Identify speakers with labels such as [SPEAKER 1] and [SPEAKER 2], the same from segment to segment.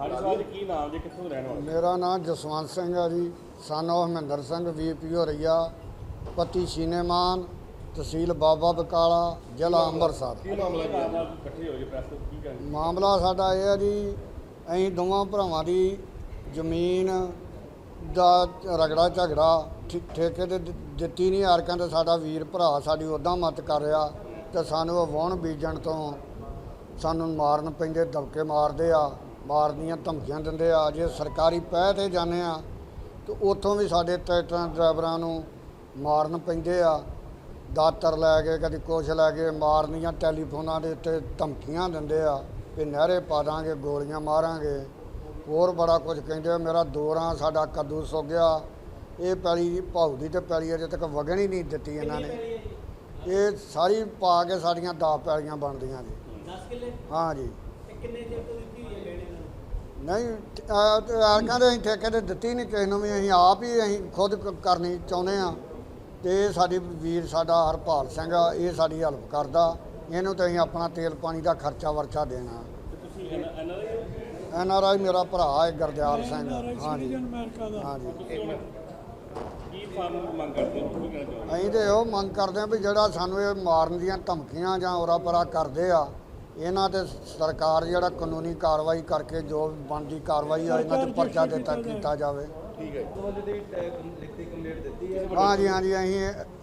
[SPEAKER 1] ਹਾਂਜੀ ਸਾਹਿਬ ਜੀ ਕੀ ਨਾਮ ਜੀ? ਕਿੱਥੋਂ ਦੇ ਰਹਿਣ ਵਾਲੇ?
[SPEAKER 2] ਮੇਰਾ ਨਾਮ ਜਸਵੰਤ ਸਿੰਘ ਹੈ ਜੀ ਸਨ of ਮਹਿੰਦਰ ਸਿੰਘ ਵੀਪੀਓ ਰਈਆ ਪਤੀ ਸ਼ੀਨੇਮਾਨ ਤਹਿਸੀਲ ਬਾਬਾ ਬਕਾਲਾ ਜ਼ਿਲ੍ਹਾ ਅੰਮ੍ਰਿਤਸਰ।
[SPEAKER 1] ਕੀ ਮਾਮਲਾ ਜੀ? ਇਕੱਠੇ ਹੋਏ ਪ੍ਰੈਸ ਤੋਂ ਕੀ ਕਹਿੰਦੇ
[SPEAKER 2] ਮਾਮਲਾ ਸਾਡਾ ਇਹ ਹੈ ਜੀ ਅਸੀਂ ਦੋਵਾਂ ਭਰਾਵਾਂ ਦੀ ਜ਼ਮੀਨ ਦਾ ਰਗੜਾ ਝਗੜਾ ਠੇ- ਠੇਕੇ ਤੇ ਦਿ- ਦਿੱਤੀ ਨਹੀਂ ਯਾਰ ਕਹਿੰਦੇ ਸਾਡਾ ਵੀਰ ਭਰਾ ਸਾਡੀ ਉਦਾਂ ਮਤ ਕਰ ਰਿਹਾ ਤੇ ਸਾਨੂੰ ਉਹ ਵਾਹੁਣ ਬੀਜਣ ਤੋਂ ਸਾਨੂੰ ਮਾਰਨ ਪੈਂਦੇ ਦਬਕੇ ਮਾਰਦੇ ਆ। ਮਾਰਦੀਆਂ ਧਮਕੀਆਂ ਦਿੰਦੇ ਆ ਜੇ ਸਰਕਾਰੀ ਪਹਿ ਤੇ ਜਾਂਦੇ ਆ ਤੇ ਉੱਥੋਂ ਵੀ ਸਾਡੇ ਟਰੈਕਟਰਾਂ ਡਰਾਈਵਰਾਂ ਨੂੰ ਮਾਰਨ ਪੈਂਦੇ ਆ। ਦਾਤਰ ਲੈ ਕੇ ਕਦੀ ਕੁਛ ਲੈ ਕੇ ਮਾਰਨੀਆਂ ਟੈਲੀਫੋਨਾਂ ਦੇ ਉੱਤੇ ਧਮਕੀਆਂ ਦਿੰਦੇ ਆ ਵੀ ਨਹਿਰੇ ਪਾ ਦਾਂਗੇ ਗੋਲੀਆਂ ਮਾਰਾਂਗੇ। ਹੋਰ ਬੜਾ ਕੁਝ ਕਹਿੰਦੇ ਆ ਮੇਰਾ ਦੋਰਾਂ ਸਾਡਾ ਕੱਦੂ ਸੁੱਕ ਗਿਆ। ਇਹ ਪੈਲੀ ਭਾਊ ਦੀ ਤੇ ਪੈਲੀ ਅਜੇ ਤੱਕ ਵਗਣ ਹੀ ਨਹੀਂ ਦਿੱਤੀ ਇਹਨਾਂ ਨੇ। ਇਹ ਸਾਰੀ ਪਾ ਕੇ ਸਾਡੀਆਂ 10 ਪੈਲੀਆਂ ਬਣਦੀਆਂ ਜੀ।
[SPEAKER 3] 10 ਕਿੱਲੇ?
[SPEAKER 2] ਹਾਂ ਜੀ।
[SPEAKER 3] ਕਿੰਨੇ ਚਿਰ ਤੋਂ
[SPEAKER 2] ਨਹੀਂ ਆ ਕਹਿੰਦੇ ਅਸੀਂ ਠੇਕੇ ਤੇ ਦਿੱਤੀ ਨਹੀਂ ਕਿਸੇ ਨੂੰ ਵੀ ਅਸੀਂ ਆਪ ਹੀ ਅਸੀਂ ਖੁਦ ਕ- ਕਰਨੀ ਚਾਹੁੰਦੇ ਆ ਤੇ ਇਹ ਸਾਡੀ ਵੀਰ ਸਾਡਾ ਹਰਪਾਲ ਸਿੰਘ ਆ ਇਹ ਸਾਡੀ ਹੈਲਪ ਕਰਦਾ। ਇਹਨੂੰ ਤੇ ਅਸੀਂ ਆਪਣਾ ਤੇਲ ਪਾਣੀ ਦਾ ਖਰਚਾ ਵਰਚਾ ਦੇਣਾ।
[SPEAKER 1] ਤੁਸੀਂ ਦੇ
[SPEAKER 2] ਐਨ ਆਰ ਆਈ ਮੇਰਾ ਭਰਾ ਹੈ ਗੁਰਦਿਆਲ ਸਿੰਘ। ਹਾਂਜੀ।
[SPEAKER 4] ਅਮਰੀਕਾ ਦਾ।
[SPEAKER 2] ਹਾਂਜੀ।
[SPEAKER 1] ਕੀ ਫਾਰਮ ਮੰਗ ਕਰਦੇ ਹੋ? ਕੀ ਕਹਿਣਾ ਚਾਹੁੰਦੇ
[SPEAKER 2] ਅਸੀਂ ਤੇ ਇਹੋ ਮੰਗ ਕਰਦੇ ਆ ਵੀ ਜਿਹੜਾ ਸਾਨੂੰ ਇਹ ਮਾਰਨ ਦੀਆਂ ਧਮਕੀਆਂ ਜਾਂ ਉਰਾ ਪਰਾ ਕਰਦੇ ਆ ਇਹਨਾਂ ਤੇ ਸਰਕਾਰ ਜਿਹੜਾ ਕਾਨੂੰਨੀ ਕਾਰਵਾਈ ਕਰਕੇ ਜੋ ਬਣਦੀ ਕਾਰਵਾਈ ਆ ਇਹਨਾਂ ਤੇ ਪਰਚਾ ਦਿੱਤਾ ਕੀਤਾ ਜਾਵੇ। ਹਾਂਜੀ ਹਾਂਜੀ ਅਸੀਂ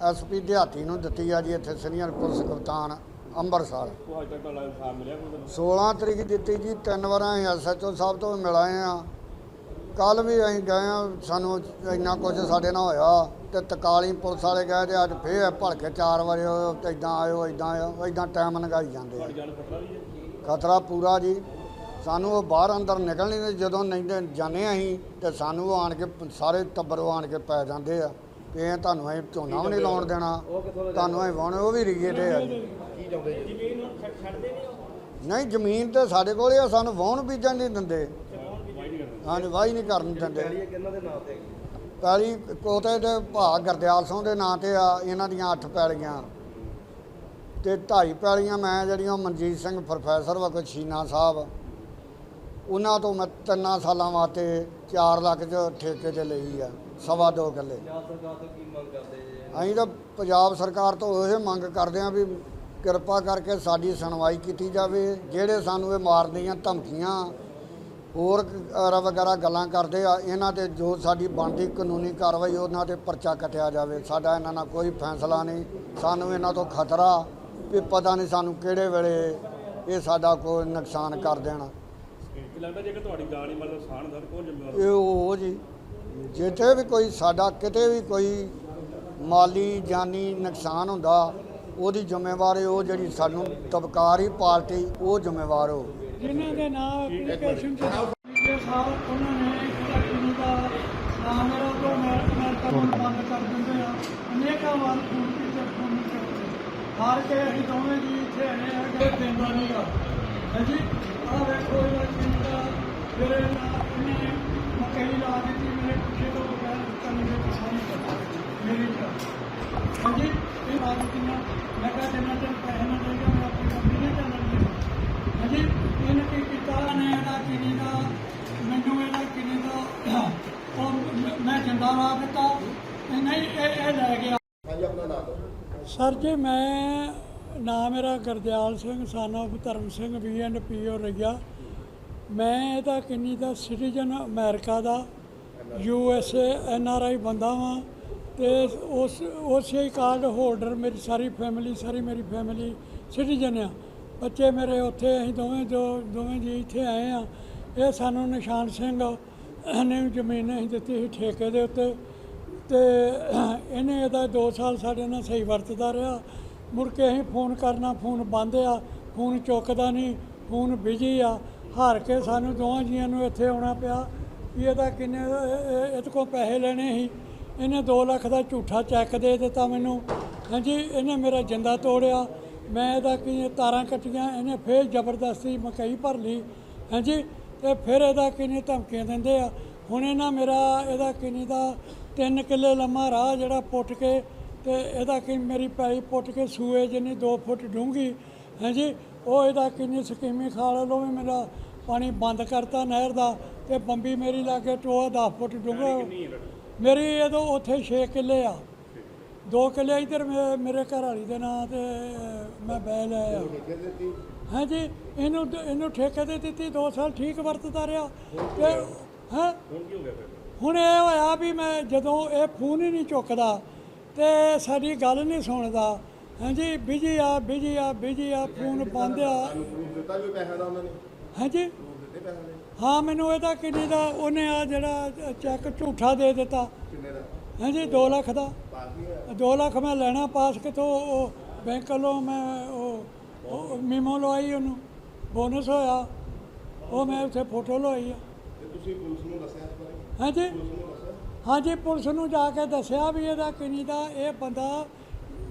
[SPEAKER 2] ਐਸਪੀ ਦਿਹਾਤੀ ਨੂੰ ਦਿੱਤੀ ਆ ਜੀ ਇੱਥੇ ਸੀਨੀਅਰ ਪੁਲਿਸ ਕਪਤਾਨ ਅੰਮ੍ਰਿਤਸਰ
[SPEAKER 1] ਤੁਹਾਨੂੰ?
[SPEAKER 2] 16 ਤਰੀਕ ਦਿੱਤੀ ਜੀ ਤਿੰਨ ਵਾਰਾਂ ਅਸੀਂ ਐਸਐਚਓ ਸਾਹਿਬ ਤੋਂ ਵੀ ਮਿਲ ਆਏ ਆ। ਕੱਲ ਵੀ ਅਸੀਂ ਗਏ ਆ ਸਾਨੂੰ ਇੰਨਾ ਕੁਝ ਸਾਡੇ ਨਾਲ ਹੋਇਆ ਤੇ ਤਕਾਲੀ ਪੁਲਿਸ ਵਾਲੇ ਗਏ ਤੇ ਅੱਜ ਫੇਰ ਭਲਕੇ 4 ਵਜੇ ਇਦਾਂ ਆਇਓ ਇਦਾਂ ਆਇਓ ਇਦਾਂ ਟਾਈਮ ਲੰਘਾਈ ਜਾਂਦੇ
[SPEAKER 1] ਖਤਰਾ
[SPEAKER 2] ਪੂਰਾ ਜੀ। ਸਾਨੂੰ ਉਹ ਬਾਹਰ ਅੰਦਰ ਨਿਕਲ ਨਹੀਂ ਜਦੋਂ ਨਹੀਂ ਤੇ ਜਾਂਦੇ ਹਾਂ ਅਸੀਂ ਤੇ ਸਾਨੂੰ ਉਹ ਆਣ ਕੇ ਸਾਰੇ ਟੱਬਰ ਉਹ ਆਣ ਕੇ ਪੈ ਜਾਂਦੇ ਆ ਕਿ ਇਹ ਤੁਹਾਨੂੰ ਅਸੀਂ ਝੋਨਾ ਵੀ ਨਹੀਂ ਲਾਉਣ ਦੇਣਾ ਤੁਹਾਨੂੰ ਅਸੀਂ ਵਾਹੁਣੇ ਉਹ ਵੀ ਰੀਏ ਦੇ ਆ
[SPEAKER 3] ਨਹੀਂ ਉਹ?
[SPEAKER 2] ਨਹੀਂ ਜ਼ਮੀਨ ਤੇ ਸਾਡੇ ਕੋਲ ਆ ਸਾਨੂੰ ਵਾਹੁਣ ਬੀਜਣ ਨਹੀਂ ਦਿੰਦੇ। ਹਾਂਜੀ ਵਾਹੀ ਨਹੀਂ ਕਰਨ ਦਿੰਦੇ।
[SPEAKER 5] ਕਿਹਨਾਂ ਦੇ ਨਾਂ ਤੇ?
[SPEAKER 2] ਪੈਲੀ ਕੋਤੇ ਦੇ ਭਾ ਗਰਦਿਆਲ ਸਿੰਘ ਦੇ ਨਾਂ ਤੇ ਆ ਇਹਨਾਂ ਦੀਆਂ 8 ਪੈਲੀਆਂ। ਤੇ ਢਾਈ ਪੈਲੀਆਂ ਮੈਂ ਜਿਹੜੀਆਂ ਮਨਜੀਤ ਸਿੰਘ ਪ੍ਰੋਫੈਸਰ ਵਾ ਕੋਈ ਛੀਨਾ ਸਾਹਿਬ। ਉਹਨਾਂ ਤੋਂ ਮੈਂ ਤਿੰਨਾਂ ਸਾਲਾਂ ਵਾਸਤੇ 4 ਲੱਖ ਚ ਠੇਕੇ ਤੇ ਲਈ ਆ ਸਵਾ ਦੋ ਕਿੱਲੇ।
[SPEAKER 5] ਪੰਜਾਬ ਸਰਕਾਰ ਤੋਂ ਕੀ ਮੰਗ ਕਰਦੇ
[SPEAKER 2] ਅਸੀਂ ਤਾਂ ਪੰਜਾਬ ਸਰਕਾਰ ਤੋਂ ਇਹ ਮੰਗ ਕਰਦੇ ਹਾਂ ਵੀ ਕਿਰਪਾ ਕਰਕੇ ਸਾਡੀ ਸੁਣਵਾਈ ਕੀਤੀ ਜਾਵੇ ਜਿਹੜੇ ਸਾਨੂੰ ਇਹ ਮਾਰਦੀਆਂ ਧਮਕੀਆਂ ਹੋਰ ਅਰ ਵਗੈਰਾ ਗੱਲਾਂ ਕਰਦੇ ਆ ਇਹਨਾਂ ਤੇ ਜੋ ਸਾਡੀ ਬਣਦੀ ਕਾਨੂੰਨੀ ਕਾਰਵਾਈ ਉਹਨਾਂ ਤੇ ਪਰਚਾ ਕੱਟਿਆ ਜਾਵੇ। ਸਾਡਾ ਇਹਨਾਂ ਨਾਲ ਕੋਈ ਫੈਸਲਾ ਨਹੀਂ। ਸਾਨੂੰ ਇਹਨਾਂ ਤੋਂ ਖਤਰਾ ਵੀ ਪਤਾ ਨਹੀਂ ਸਾਨੂੰ ਕਿਹੜੇ ਵੇਲੇ ਇਹ ਸਾਡਾ ਕੋਈ ਨੁਕਸਾਨ ਕਰ ਦੇਣ।
[SPEAKER 1] ਕੀ ਲੱਗਦਾ ਜੇ ਕਿ ਤੁਹਾਡੀ ਜਾਨ ਹੀ ਮਤਲਬ ਹੁੰਦਾ ਤਾਂ ਕੌਣ ਜ਼ਿੰਮੇਵਾਰ
[SPEAKER 2] ਇਹ ਉਹ ਜੀ ਜਿੱਥੇ ਵੀ ਕੋਈ ਸਾਡਾ ਕਿਤੇ ਵੀ ਕੋਈ ਮਾਲੀ ਜਾਨੀ ਨੁਕਸਾਨ ਹੁੰਦਾ ਉਹਦੀ ਜ਼ਿੰਮੇਵਾਰੀ ਉਹ ਜਿਹੜੀ ਸਾਨੂੰ ਤਬਕਾਰੀ ਪਾਰਟੀ ਉਹ ਜ਼ਿੰਮੇਵਾਰ ਹੋ
[SPEAKER 4] ਜਿਨ੍ਹਾਂ ਦੇ ਨਾਮ ਐਪਲੀਕੇਸ਼ਨ ਤੇ ਜੇ ਸਾਹਿਬ ਉਹਨਾਂ ਨੇ ਜਿਹੜਾ ਦਾ ਨਾਮ ਮੇਰਾ ਤੋਂ ਮੈਂ ਅਮਰੀਕਾ ਬੰਦ ਕਰ ਦਿੰਦੇ ਆ। ਅਨੇਕਾਂ ਵਾਰ ਫੋਨ ਕੀਤੇ ਫੋਨ ਕਰਦੇ ਹਾਰ ਕੇ ਅਸੀਂ ਦੋਵੇਂ ਜੀ ਇੱਥੇ ਆਏ ਆ ਕਿ ਦਿੰਦਾ ਨਹੀਂਗਾ ਹਾਂਜੀ ਆਹ ਵੇਖੋ ਇਹਦਾ ਕਿੰਨਾ ਮੇਰੇ ਨਾਲ ਇਹਨੇ ਮਕਈ ਲਾ ਦਿੱਤੀ ਮੇਰੇ ਪਿੱਛੇ ਤੋਂ ਬਗੈਰ ਕੰਨ ਦੇ ਕਿਸਾਨੀ ਕਰਦਾ। ਮੇਰੀ ਤਾਂ ਹਾਂਜੀ ਇਹ ਲਾ ਦਿੱਤੀਆਂ ਮੈਂ ਕਿਹਾ ਜਿੰਨਾ ਚਿਰ ਪੈਸੇ ਨਾ ਦੇਗਾ ਮੈਂ ਆਪਣੀ ਕੰਪਨੀ ਨਹੀਂ ਚੱਲਣੀ ਹਾਂਜੀ ਕੀ ਕੀਤਾ? ਨੇ ਇਹਦਾ ਕਿਨੀ ਦਾ ਮੈਨੂੰ ਇਹਦਾ ਕਿਨੀ ਦਾ ਉਹ ਮ- ਜਿੰਦਾ ਲਾ ਦਿੱਤਾ। ਤੇ ਨਹੀਂ ਇਹ ਇਹ ਲੈ ਗਿਆ।
[SPEAKER 5] ਹਾਂਜੀ ਆਪਣਾ ਨਾਮ
[SPEAKER 4] ਸਰ ਜੀ ਮੈਂ ਨਾਮ ਮੇਰਾ ਗੁਰਦਿਆਲ ਸਿੰਘ of ਧਰਮ ਸਿੰਘ ਵੀ ਐਂਡ ਪੀਓ ਰਈਆ। ਮੈਂ ਇਹਦਾ ਕਿੰਨੀ ਦਾ citizen America the. U S A N R I ਬੰਦਾ ਵਾਂ। ਤੇ ਉਸ ਉਸੇ ਕਾਰਡ ਹੋਲਡਰ ਮੇਰੀ ਸਾਰੀ ਫੈਮਿਲੀ ਸਾਰੀ ਮੇਰੀ ਫੈਮਿਲੀ ਸਿਟੀਜ਼ਨ ਆ। ਬੱਚੇ ਮੇਰੇ ਉੱਥੇ, ਅਸੀਂ ਦੋਵੇਂ ਜੋ, ਦੋਵੇਂ ਜੀ ਇੱਥੇ ਆਏ ਆ ਇਹ ਸਾਨੂੰ ਨਿਸ਼ਾਨ ਸਿੰਘ ਨੇ ਜ਼ਮੀਨ ਅਸੀਂ ਦਿੱਤੀ ਸੀ ਠੇਕੇ ਦੇ ਉੱਤੇ। ਤੇ ਇਹਨੇ ਇਹਦਾ 2 ਸਾਲ ਸਾਡੇ ਨਾਲ ਸਹੀ ਵਰਤਦਾ ਰਿਹਾ। ਮੁੜ ਕੇ ਅਸੀਂ ਫੋਨ ਕਰਨਾ, ਫੋਨ ਬੰਦ ਆ, ਫੋਨ ਚੁੱਕਦਾ ਨਹੀਂ, ਫੋਨ ਬਿਜ਼ੀ ਆ। ਹਾਰ ਕੇ ਸਾਨੂੰ ਦੋਵਾਂ ਜੀਆਂ ਨੂੰ ਇੱਥੇ ਆਉਣਾ ਪਿਆ। ਵੀ ਇਹਦਾ ਕਿੰਨੇ ਇਹਦੇ ਕੋਲ ਪੈਸੇ ਲੈਣੇ ਸੀ। ਇਹਨੇ 2 ਲੱਖ ਦਾ ਝੂਠਾ ਚੈੱਕ ਦੇ ਦਿੱਤਾ ਮੈਨੂੰ। ਹਾਂਜੀ, ਇਹਨੇ ਮੇਰਾ ਜਿੰਦਾ ਤੋੜਿਆ। ਮੈਂ ਇਹਦਾ ਕੀ ਤਾਰਾਂ ਕੱਟੀਆਂ ਇਹਨੇ ਫੇਰ ਜ਼ਬਰਦਸਤੀ ਮਕਈ ਭਰ ਲਈ। ਹਾਂਜੀ ਤੇ ਫਿਰ ਇਹਦਾ ਕਿੰਨੀ ਧਮਕੀਆਂ ਦਿੰਦੇ ਆ। ਹੁਣ ਇਹਨਾਂ ਮੇਰਾ ਇਹਦਾ ਕਿੰਨੀ ਦਾ 3 ਕਿੱਲੇ ਲੰਮਾ ਰਾਹ ਜਿਹੜਾ ਪੁੱਟ ਕੇ ਤੇ ਇਹਦਾ ਕਿ ਮੇਰੀ ਪੈਈ ਪੁੱਟ ਕੇ ਸੂਏ ਜਿੰਨੀ 2 ਫੁੱਟ ਡੂੰਘੀ ਹਾਂਜੀ ਉਹ ਇਹਦਾ ਕਿੰਨੀ ਸਕੀਮੀ ਖਾਲ ਲੋ ਵੀ ਮੇਰਾ ਪਾਣੀ ਬੰਦ ਕਰਤਾ ਨਹਿਰ ਦਾ ਤੇ ਬੰਬੀ ਮੇਰੀ ਲਾਗੇ ਟੋਆ 10 ਫੁੱਟ ਡੂੰਘਾ। ਮੇਰੀ ਇਹਦੋਂ ਉੱਥੇ 6 ਕਿੱਲੇ ਆ। ਦੋ ਕਿੱਲੇ ਇੱਧਰ ਮੇਰੇ ਘਰ ਵਾਲੀ ਦੇ ਨਾਂ ਤੇ ਮੈਂ ਬੈ ਲਿਆ ਹਾਂਜੀ ਇਹਨੂੰ ਇਹਨੂੰ ਠੇਕੇ ਤੇ ਦਿੱਤੀ 2 ਸਾਲ ਠੀਕ ਵਰਤਦਾ ਰਿਹਾ। ਤੇ ਹੈ?
[SPEAKER 1] ਹੁਣ
[SPEAKER 4] ਇਹ ਹੋਇਆ ਵੀ ਮੈਂ ਜਦੋਂ ਇਹ ਫੋਨ ਹੀ ਨਹੀਂ ਚੁੱਕਦਾ ਤੇ ਸਾਡੀ ਗੱਲ ਨਹੀਂ ਸੁਣਦਾ। ਹਾਂਜੀ ਬਿਜ਼ੀ ਆ ਬਿਜ਼ੀ ਆ ਬਿਜ਼ੀ ਆ ਫੋਨ ਬੰਦ ਆ।
[SPEAKER 5] ਦਿੱਤਾ ਵੀ ਪੈਸਾ ਦਾ ਉਹਨਾਂ ਨੇ
[SPEAKER 4] ਹਾਂਜੀ?
[SPEAKER 5] ਦਿੱਤੇ ਪੈਸਾ ਦੇ
[SPEAKER 4] ਹਾਂ ਮੈਨੂੰ ਇਹਦਾ ਕਿੰਨੇ ਦਾ ਉਹਨੇ ਆ ਜਿਹੜਾ ਚੈੱਕ ਝੂਠਾ ਦੇ ਦਿੱਤਾ।
[SPEAKER 5] ਕਿੰਨੇ ਦਾ?
[SPEAKER 4] ਹਾਂਜੀ 2 ਲੱਖ ਦਾ।
[SPEAKER 5] ਪਾਸ ਨਹੀਂ ਹੋਇਆ
[SPEAKER 4] 2 ਲੱਖ ਮੈਂ ਲੈਣਾ ਪਾਸ ਉਹ ਬੈਂਕ ਵੱਲੋਂ ਮੈਂ ਉਹ ਉਹ ਮੀਮੋ ਲਵਾਈ ਉਹਨੂੰ ਬੋਨਸ ਹੋਇਆ ਉਹ ਮੈਂ ਉੱਥੇ ਫੋਟੋ ਲਵਾਈ ਆ।
[SPEAKER 5] ਤੇ ਤੁਸੀਂ ਪੁਲਿਸ ਨੂੰ ਦੱਸਿਆ ਇਸ ਬਾਰੇ?
[SPEAKER 4] ਹਾਂਜੀ।
[SPEAKER 5] ਪੁਲਿਸ ਨੂੰ ਦੱਸਿਆ?
[SPEAKER 4] ਹਾਂਜੀ ਪੁਲਿਸ ਨੂੰ ਜਾ ਕੇ ਦੱਸਿਆ ਵੀ ਇਹਦਾ ਕਿੰਨੀ ਦਾ ਇਹ ਬੰਦਾ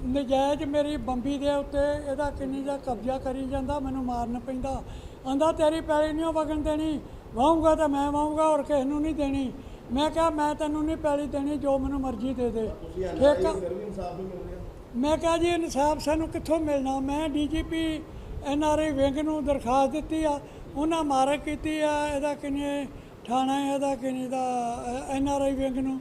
[SPEAKER 4] ਨਜਾਇਜ਼ ਮੇਰੀ ਬੰਬੀ ਦੇ ਉੱਤੇ ਇਹਦਾ ਕਿੰਨੀ ਦਾ ਕਬਜ਼ਾ ਕਰੀ ਜਾਂਦਾ ਮੈਨੂੰ ਮਾਰਨ ਪੈਂਦਾ। ਆਂਦਾ ਤੇਰੀ ਪੈਲੀ ਨਹੀਂ ਵਗਣ ਦੇਣੀ ਵਾਹੂੰਗਾ ਤਾਂ ਮੈਂ ਵਾਹੂੰਗਾ ਹੋਰ ਕਿਸੇ ਨੂੰ ਨਹੀਂ ਦੇਣੀ। ਮੈਂ ਕਿਹਾ ਮੈਂ ਤੈਨੂੰ ਨਹੀਂ ਪੈਲੀ ਦੇਣੀ ਜੋ ਮੈਨੂੰ ਮਰਜ਼ੀ ਦੇ ਦੇ।
[SPEAKER 5] ਤੁਸੀਂ
[SPEAKER 4] ਠੇਕਾ
[SPEAKER 5] ਐਨਆਰਆਈ ਫਿਰ ਵੀ ਇਨਸਾਫ ਨਹੀਂ ਮਿਲ ਰਿਹਾ
[SPEAKER 4] ਮੈਂ ਕਿਹਾ ਜੀ, ਇਨਸਾਫ ਸਾਨੂੰ ਕਿੱਥੋਂ ਮਿਲਣਾ? ਮੈਂ ਡੀਜੀਪੀ ਐਨਆਰਆਈ ਵਿੰਗ ਨੂੰ ਦਰਖਾਸਤ ਦਿੱਤੀ ਆ। ਉਹਨਾਂ ਮਾਰਕ ਕੀਤੀ ਆ, ਇਹਦਾ ਕਿੰਨੇ ਥਾਣਾ ਇਹਦਾ ਕਿੰਨੇ ਦਾ ਐਨਆਰਆਈ ਵਿੰਗ ਨੂੰ।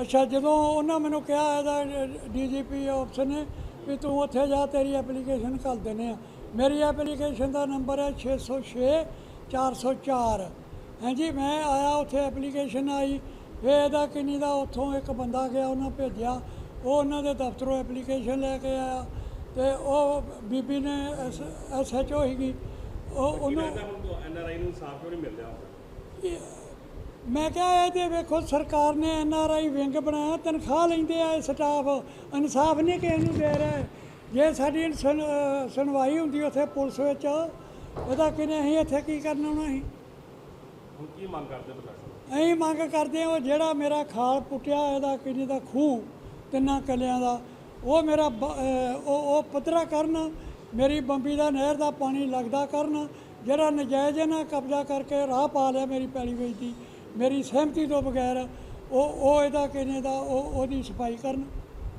[SPEAKER 4] ਅੱਛਾ, ਜਦੋਂ ਉਹਨਾਂ ਮੈਨੂੰ ਕਿਹਾ, ਇਹਦਾ ਡੀਜੀਪੀ ਆਫਿਸਰ ਨੇ ਵੀ ਤੂੰ ਉੱਥੇ ਜਾ, ਤੇਰੀ ਐਪਲੀਕੇਸ਼ਨ ਕਰ ਦਿੰਦੇ ਆ। ਮੇਰੀ ਐਪਲੀਕੇਸ਼ਨ ਦਾ ਨੰਬਰ ਹੈ 606 404 ਹਾਂਜੀ ਮੈਂ ਆਇਆ, ਉੱਥੇ ਐਪਲੀਕੇਸ਼ਨ ਆਈ, ਫਿਰ ਇਹਦਾ ਕਿੰਨੀ ਦਾ ਉੱਥੋਂ ਇੱਕ ਬੰਦਾ ਗਿਆ, ਉਹਨਾਂ ਭੇਜਿਆ। ਉਹ ਉਹਨਾਂ ਦੇ ਦਫ਼ਤਰੋਂ ਐਪਲੀਕੇਸ਼ਨ ਲੈ ਕੇ ਆਇਆ ਤੇ ਉਹ ਬੀਬੀ ਨੇ ਐਸ ਐਚ ਓ ਸੀਗੀ। ਉਹ ਉਹਨੂੰ
[SPEAKER 1] ਇਹਦਾ ਹੁਣ ਐਨ ਆਰ ਆਈ ਨੂੰ ਇਨਸਾਫ ਕਿਉਂ ਨਹੀਂ ਮਿਲ ਰਿਹਾ
[SPEAKER 4] ਮੈਂ ਕਿਹਾ ਇਹ ਤੇ ਵੇਖੋ ਸਰਕਾਰ ਨੇ ਐਨ ਆਰ ਆਈ ਵਿੰਗ ਬਣਾਇਆ ਤਨਖਾਹ ਲੈਂਦੇ ਆ ਸਟਾਫ ਇਨਸਾਫ ਨਹੀਂ ਕਿਸੇ ਨੂੰ ਦੇ ਰਿਹਾ। ਜੇ ਸਾਡੀ ਸੁਣਵਾਈ ਹੁੰਦੀ ਉੱਥੇ ਪੁਲਿਸ ਵਿੱਚ ਇਹਦਾ ਕਿਨੇ ਅਸੀਂ ਇੱਥੇ ਕੀ ਕਰਨਾ ਹੁਣ ਅਸੀਂ
[SPEAKER 1] ਹੁਣ ਕੀ ਮੰਗ ਕਰਦੇ ਪ੍ਰਸ਼ਾਸਨ?
[SPEAKER 4] ਅਸੀਂ ਮੰਗ ਕਰਦੇ ਹਾਂ ਉਹ ਜਿਹੜਾ ਮੇਰਾ ਖਾਲ ਪੁੱਟਿਆ ਇਹਦਾ ਕਿੰਨੀ ਦਾ ਖੂਹ ਤਿੰਨਾਂ ਕਿੱਲਿਆਂ ਦਾ। ਉਹ ਮੇਰਾ ਉਹ ਉਹ ਪੱਧਰਾ ਕਰਨ ਮੇਰੀ ਬੰਬੀ ਦਾ ਨਹਿਰ ਦਾ ਪਾਣੀ ਲੱਗਦਾ ਕਰਨ ਜਿਹੜਾ ਨਜਾਇਜ਼ ਇਹਨਾਂ ਕਬਜ਼ਾ ਕਰਕੇ ਰਾਹ ਪਾ ਲਿਆ ਮੇਰੀ ਪੈਲੀ ਵਿੱਚ ਦੀ। ਮੇਰੀ ਸਹਿਮਤੀ ਤੋਂ ਬਗੈਰ ਉਹ ਉਹ ਇਹਦਾ ਕਿੰਨੇ ਦਾ ਉਹ ਉਹਦੀ ਸਫ਼ਾਈ ਕਰਨ।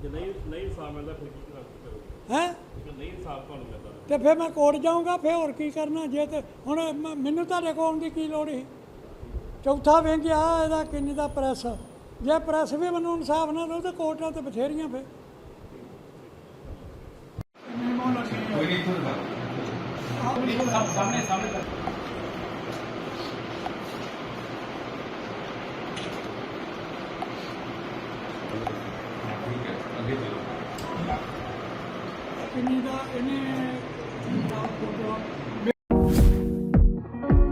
[SPEAKER 1] ਜੇ ਨਹੀਂ ਨਹੀਂ ਇਨਸਾਫ ਮਿਲਦਾ ਫਿਰ ਕੀ ਕਰੋਗੇ?
[SPEAKER 4] ਹੈ?
[SPEAKER 1] ਜੇ ਨਹੀਂ ਇਨਸਾਫ ਤੁਹਾਨੂੰ ਮਿਲਦਾ
[SPEAKER 4] ਤੇ ਫਿਰ ਮੈਂ ਕੋਰਟ ਜਾਊਂਗਾ ਫਿਰ ਹੋਰ ਕੀ ਕਰਨਾ? ਜੇ ਤੇ ਹੁਣ ਮੈਨੂੰ ਤੁਹਾਡੇ ਕੋਲ ਆਉਣ ਦੀ ਕੀ ਲੋੜ ਸੀ? ਚੌਥਾ ਵਿੰਗ ਆ ਇਹਦਾ ਕਿੰਨੀ ਦਾ ਪ੍ਰੈਸ ਜੇ ਪ੍ਰੈਸ ਵੀ ਮੈਨੂੰ ਇਨਸਾਫ ਨਾ ਦੋ ਤੇ ਕੋਰਟਾਂ ਤੇ ਬਥੇਰੀਆਂ ਫਿਰ। ਕਿੰਨੀ ਦਾ ਇਹਨੇ